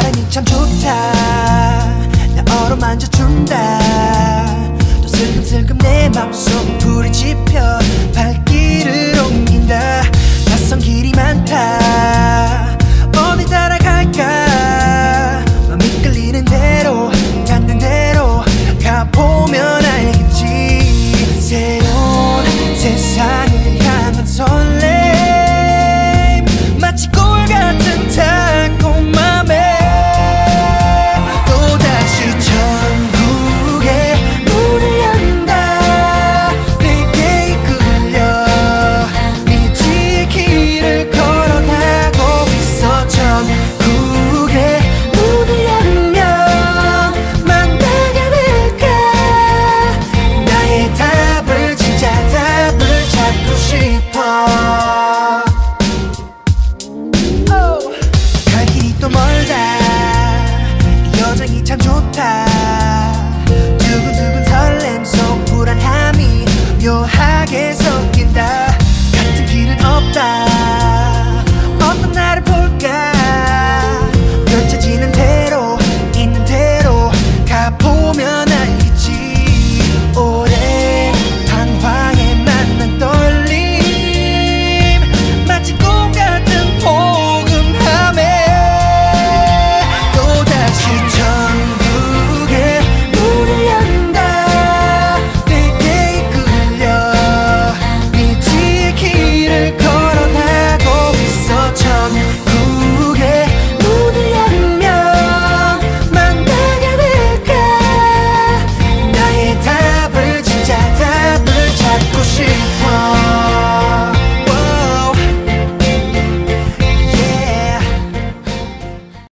바람이 참 좋다 나 어만 져 준다. 또 슬금슬금 내 맘속 불이 지펴